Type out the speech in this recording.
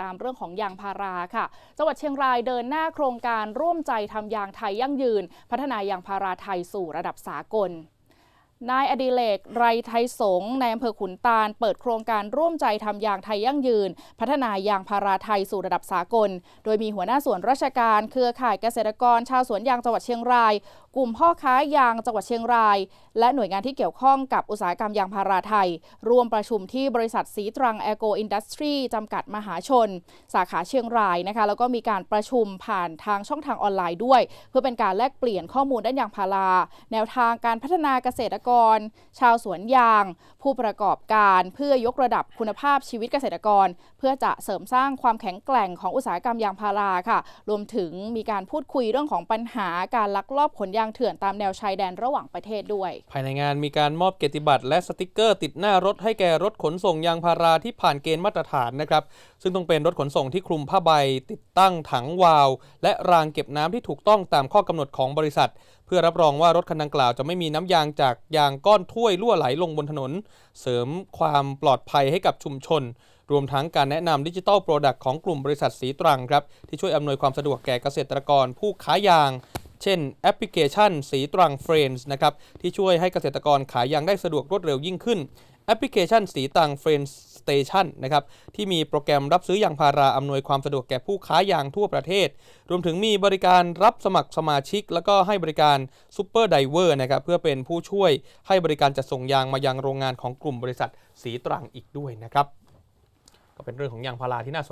ตามเรื่องของยางพาราค่ะ จังหวัดเชียงรายเดินหน้าโครงการร่วมใจทำยางไทยยั่งยืน พัฒนายางพาราไทยสู่ระดับสากลนายอดิเลกไรไทยสงในอำเภอขุนตาล เปิดโครงการร่วมใจทำยางไทยยั่งยืน พัฒนายางพาราไทยสู่ระดับสากล โดยมีหัวหน้าส่วนราชการ เครือข่ายเกษตรกรชาวสวนยางจังหวัดเชียงราย กลุ่มพ่อค้ายางจังหวัดเชียงราย และหน่วยงานที่เกี่ยวข้องกับอุตสาหกรรมยางพาราไทยร่วมประชุมที่บริษัทสีตรังแอโกอินดัสทรีจำกัดมหาชน สาขาเชียงรายนะคะ แล้วก็มีการประชุมผ่านทางช่องทางออนไลน์ด้วย เพื่อเป็นการแลกเปลี่ยนข้อมูลด้านยางพารา แนวทางการพัฒนาเกษตรกร ชาวสวนยาง ผู้ประกอบการเพื่อยกระดับคุณภาพชีวิตเกษตรกร เพื่อจะเสริมสร้างความแข็งแกร่งของอุตสาหกรรมยางพาราค่ะ รวมถึงมีการพูดคุยเรื่องของปัญหาการลักลอบขนยางเถื่อนตามแนวชายแดนระหว่างประเทศด้วย ภายในงานมีการมอบเกียรติบัตรและสติกเกอร์ติดหน้ารถให้แก่รถขนส่งยางพาราที่ผ่านเกณฑ์มาตรฐานนะครับ ซึ่งต้องเป็นรถขนส่งที่คลุมผ้าใบ ติดตั้งถังวาล์วและรางเก็บน้ำที่ถูกต้องตามข้อกำหนดของบริษัท เพื่อรับรองว่ารถคันดังกล่าวจะไม่มีน้ำยางจากยางก้อนถ้วยรั่วไหลลงบนถนน เสริมความปลอดภัยให้กับชุมชนรวมทั้งการแนะนำดิจิทัลโปรดักต์ของกลุ่มบริษัทสีตรังครับ ที่ช่วยอำนวยความสะดวกแก่เกษตรกรผู้ค้ายาง เช่นแอปพลิเคชัน สีตรังเฟรน d ์นะครับที่ช่วยให้เกษตรกรขายยางได้สะดวกรวดเร็วยิ่งขึ้นแอปพลิเคชันสีตรังเฟรน d ์สเตชันนะครับที่มีโปรแกรมรับซื้อยางพาราอำนวยความสะดวกแก่ผู้ค้ายางทั่วประเทศ รวมถึงมีบริการรับสมัครสมาชิก แล้วก็ให้บริการซูเปอร์ไดเวอร์นะครับเพื่อเป็นผู้ช่วยให้บริการจัดส่งยางมายังโรงงานของกลุ่มบริษัทสีตรังอีกด้วยนะครับก็เป็นเรื่องของยางพาราที่น่าสน